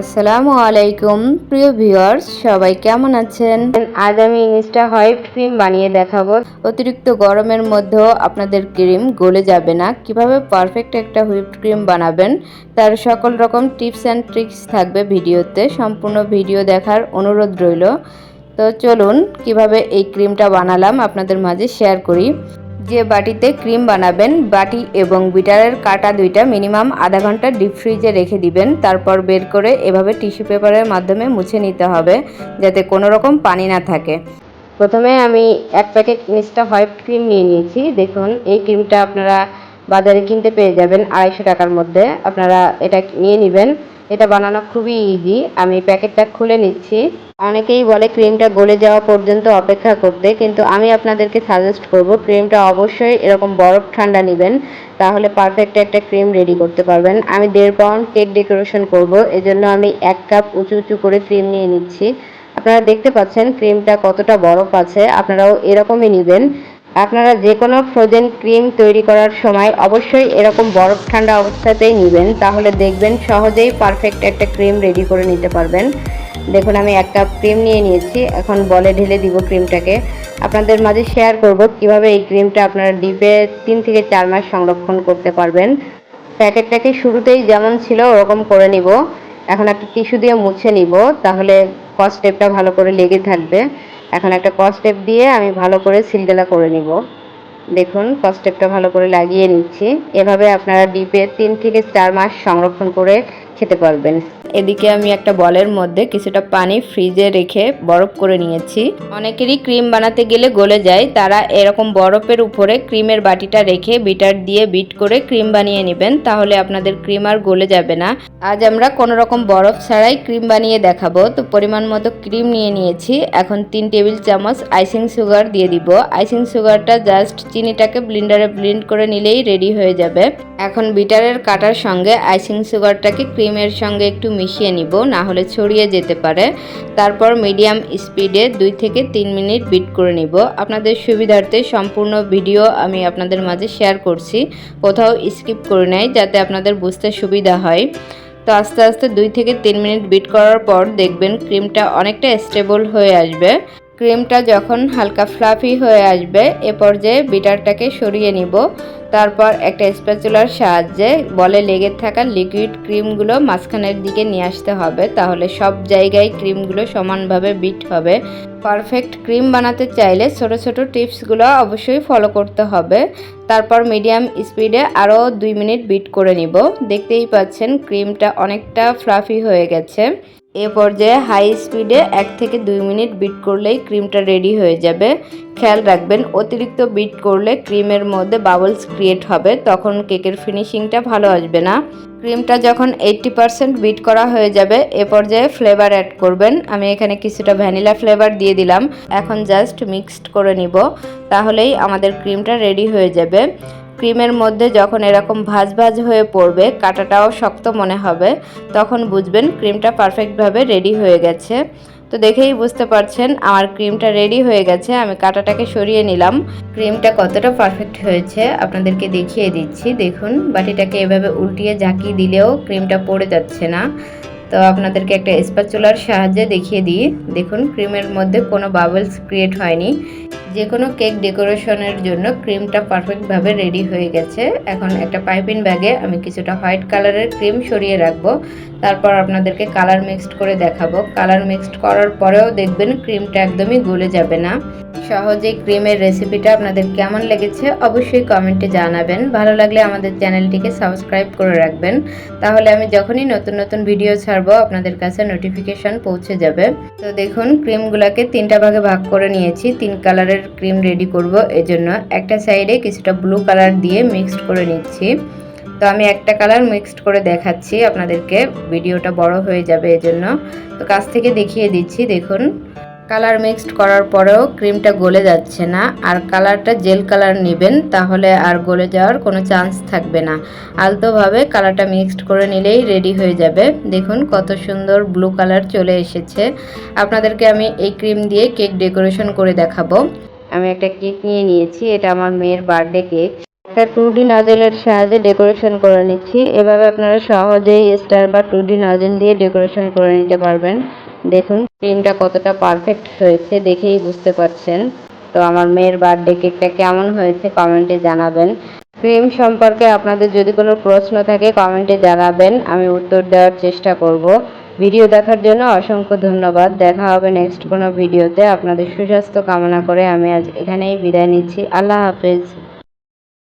আসসালামু আলাইকুম প্রিয় ভিউয়ার্স সবাই কেমন আছেন? আজ আমি ইনস্টা হোয়াইট ক্রিম বানিয়ে দেখাবো। অতিরিক্ত গরমের মধ্যেও আপনাদের ক্রিম গলে যাবে না। কীভাবে পারফেক্ট একটা হুইপড ক্রিম বানাবেন তার সকল রকম টিপস অ্যান্ড ট্রিক্স থাকবে ভিডিওতে। সম্পূর্ণ ভিডিও দেখার অনুরোধ রইল। তো চলুন কীভাবে এই ক্রিমটা বানালাম আপনাদের মাঝে শেয়ার করি। যে বাটিতে ক্রিম বানাবেন, বাটি এবং বিটারের কাটা দুইটা মিনিমাম আধা ঘণ্টা ডিপ ফ্রিজে রেখে দিবেন। তারপর বের করে এভাবে টিস্যু পেপারের মাধ্যমে মুছে নিতে হবে, যাতে কোনো রকম পানি না থাকে। প্রথমে আমি এক প্যাকেট মিস্টা হোয়াইট ক্রিম নিয়ে নিয়েছি। দেখুন, এই ক্রিমটা আপনারা বাজারে কিনতে পেয়ে যাবেন আড়াইশো টাকার মধ্যে। আপনারা এটা নিয়ে নেবেন। এটা বানানো খুবই ইজি আমি প্যাকেটটা খুলে নিচ্ছি। অনেকেই বলে ক্রিমটা গলে যাওয়া পর্যন্ত অপেক্ষা করতে, কিন্তু আমি আপনাদেরকে সাজেস্ট করব ক্রিমটা অবশ্যই এরকম বরফ ঠান্ডা নেবেন, তাহলে পারফেক্ট একটা ক্রিম রেডি করতে পারবেন। আমি দেড় পাউন্ড কেক ডেকোরেশন করব, এজন্য আমি এক কাপ উঁচু উঁচু করে ক্রিম নিয়ে নিচ্ছি। আপনারা দেখতে পাচ্ছেন ক্রিমটা কতটা বরফ আছে, আপনারাও এরকমই নেবেন। আপনারা যে কোনো ফ্রোজেন ক্রিম তৈরি করার সময় অবশ্যই এরকম বরফ ঠান্ডা অবস্থাতেই নেবেন, তাহলে দেখবেন সহজেই পারফেক্ট একটা ক্রিম রেডি করে নিতে পারবেন। দেখুন, আমি এক কাপ ক্রিম নিয়ে নিয়েছি। এখন বলে ঢেলে দিব ক্রিমটাকে আপনাদের মাঝে শেয়ার করব কীভাবে এই ক্রিমটা আপনারা ডিপে তিন থেকে চার মাস সংরক্ষণ করতে পারবেন। প্যাকেটটাকে শুরুতেই যেমন ছিল, ওরকম করে নিব। এখন একটা টিস্যু দিয়ে মুছে নিব, তাহলে কস টেপটা ভালো করে লেগে থাকবে। এখন একটা কস টেপ দিয়ে আমি ভালো করে সিলডেলা করে নিব। দেখুন কস টেপটা ভালো করে লাগিয়ে নিচ্ছি। এভাবে আপনারা ডিপে তিন থেকে চার মাস সংরক্ষণ করে খেতে পারবেন। এদিকে আমি একটা বলের মধ্যে কিছুটা পানি ফ্রিজে রেখে বরফ করে নিয়েছি। অনেকেরই ক্রিম বানাতে গেলে গলে যায়, তারা এরকম বরফের উপরে ক্রিমের বাটিটা রেখে বিটার দিয়ে বিট করে ক্রিম বানিয়ে নেবেন, তাহলে আপনাদের ক্রিম আর গলে যাবে না। আজ আমরা কোনো রকম বরফ ছাড়াই ক্রিম বানিয়ে দেখাবো। তো পরিমাণ মতো ক্রিম নিয়ে নিয়েছি। এখন তিন টেবিল চামচ আইসিং সুগার দিয়ে দিব। আইসিং সুগারটা জাস্ট চিনিটাকে ব্লিন্ডারে ব্লিন্ড করে নিলেই রেডি হয়ে যাবে। এখন বিটারের কাটার সঙ্গে আইসিং সুগারটাকে ক্রিমের সঙ্গে একটু মিশিয়ে নিব, না হলে ছড়িয়ে যেতে পারে। তারপর মিডিয়াম স্পিডে দুই থেকে তিন মিনিট বিট করে নিব। আপনাদের সুবিধার্থে সম্পূর্ণ ভিডিও আমি আপনাদের মাঝে শেয়ার করছি। কোথাও স্কিপ করে নেয় যাতে আপনাদের বুঝতে সুবিধা হয়। তো আস্তে আস্তে দুই থেকে তিন মিনিট বিট করার পর দেখবেন ক্রিমটা অনেকটা স্টেবল হয়ে আসবে। ক্রিমটা যখন হালকা ফ্লাফি হয়ে আসবে, এ পর্যায়ে বিটারটাকে সরিয়ে নিব। তারপর একটা স্প্যাচুলার সাহায্যে বলে লেগে থাকা লিকুইড ক্রিমগুলো মাঝখানের দিকে নিয়ে আসতে হবে, তাহলে সব জায়গায় ক্রিমগুলো সমানভাবে বিট হবে। পারফেক্ট ক্রিম বানাতে চাইলে ছোট ছোট টিপসগুলো অবশ্যই ফলো করতে হবে। তারপর মিডিয়াম স্পিডে আরও দুই মিনিট বিট করে নিব। দেখতেই পাচ্ছেন ক্রিমটা অনেকটা ফ্লাফি হয়ে গেছে। এ পর্যায়ে হাই স্পিডে এক থেকে দুই মিনিট বিট করলেই ক্রিমটা রেডি হয়ে যাবে। খেয়াল রাখবেন, অতিরিক্ত বিট করলে ক্রিমের মধ্যে বাবলস ক্রিয়েট হবে, তখন কেকের ফিনিশিংটা ভালো আসবে না। ক্রিমটা যখন এইট্টি পারসেন্ট বিট করা হয়ে যাবে, এ পর্যায়ে ফ্লেভার অ্যাড করবেন। আমি এখানে কিছুটা ভ্যানিলা ফ্লেভার দিয়ে দিলাম। এখন জাস্ট মিক্সড করে নিব, তাহলেই আমাদের ক্রিমটা রেডি হয়ে যাবে। ক্রিমের মধ্যে যখন এরকম ভাজ ভাজ হয়ে পড়বে, কাটাটাও শক্ত মনে হবে, তখন বুঝবেন ক্রিমটা পারফেক্টভাবে রেডি হয়ে গেছে। তো দেখেই বুঝতে পারছেন আমার ক্রিমটা রেডি হয়ে গেছে, আমি কাটাটাকে সরিয়ে নিলাম। ক্রিমটা কতটা পারফেক্ট হয়েছে আপনাদেরকে দেখিয়ে দিচ্ছি। দেখুন, বাটিটাকে এভাবে উল্টিয়ে ঝাঁকিয়ে দিলেও ক্রিমটা পড়ে যাচ্ছে না। তো আপনাদেরকে একটা স্প্যাচুলার সাহায্যে দেখিয়ে দিই। দেখুন, ক্রিমের মধ্যে কোনো বাবলস ক্রিয়েট হয়নি। যে কোনো কেক ডেকোরেশনের জন্য ক্রিমটা পারফেক্টভাবে রেডি হয়ে গেছে। এখন একটা পাইপিং ব্যাগে আমি কিছুটা হোয়াইট কালারের ক্রিম সরিয়ে রাখব। তারপর আপনাদেরকে কালার মিক্সড করে দেখাবো। কালার মিক্সড করার পরেও দেখবেন ক্রিমটা একদমই গলে যাবে না। সহজেই ক্রিমের রেসিপিটা আপনাদের কেমন লেগেছে অবশ্যই কমেন্টে জানাবেন। ভালো লাগলে আমাদের চ্যানেলটিকে সাবস্ক্রাইব করে রাখবেন। তাহলে আমি যখনই নতুন নতুন ভিডিও ছাড়বো, আপনাদের কাছে নোটিফিকেশন পৌঁছে যাবে। তো দেখুন, ক্রিমগুলোকে তিনটা ভাগে ভাগ করে নিয়েছি। তিন কালারের ক্রিম রেডি করব, এজন্য একটা সাইডে কিছুটা ব্লু কালার দিয়ে মিক্সড করে নিচ্ছি। তো আমি একটা কালার মিক্সড করে দেখাচ্ছি, আপনাদেরকে ভিডিওটা বড় হয়ে যাবে এজন্য। তো কাছ থেকে দেখিয়ে দিচ্ছি, দেখুন। কালার মিক্সড করার পরেও ক্রিমটা গলে যাচ্ছে না, আর কালারটা জেল কালার নেবেন, তাহলে আর গলে যাওয়ার কোনো চান্স থাকবে না। আলতোভাবে কালারটা মিক্সড করে নিলেই রেডি হয়ে যাবে। দেখুন কত সুন্দর ব্লু কালার চলে এসেছে। আপনাদেরকে আমি এই ক্রিম দিয়ে কেক ডেকোরেশন করে দেখাবো। আমি একটা কেক নিয়ে নিয়েছি, এটা আমার মেয়ের বার্থডে কেক। একটা টু ডি নাজেলের সাহায্যে ডেকোরেশন করে নিচ্ছি। এভাবে আপনারা সহজেই স্টার বা টু ডি নাজেল দিয়ে ডেকোরেশন করে নিতে পারবেন। দেখুন ক্রিমটা কতটা পারফেক্ট হয়েছে দেখেই বুঝতে পারছেন। তো আমার মেয়ের বার্থডে কেকটা কেমন হয়েছে কমেন্টে জানাবেন। ক্রিম সম্পর্কে আপনাদের যদি কোনো প্রশ্ন থাকে কমেন্টে জানাবেন, আমি উত্তর দেওয়ার চেষ্টা করব। ভিডিও দেখার জন্য অসংখ্য ধন্যবাদ। দেখা হবে নেক্সট কোনো ভিডিওতে আপনাদের সুস্বাস্থ্য কামনা করে আমি আজ এখানেই বিদায় নিচ্ছি। আল্লাহ হাফেজ।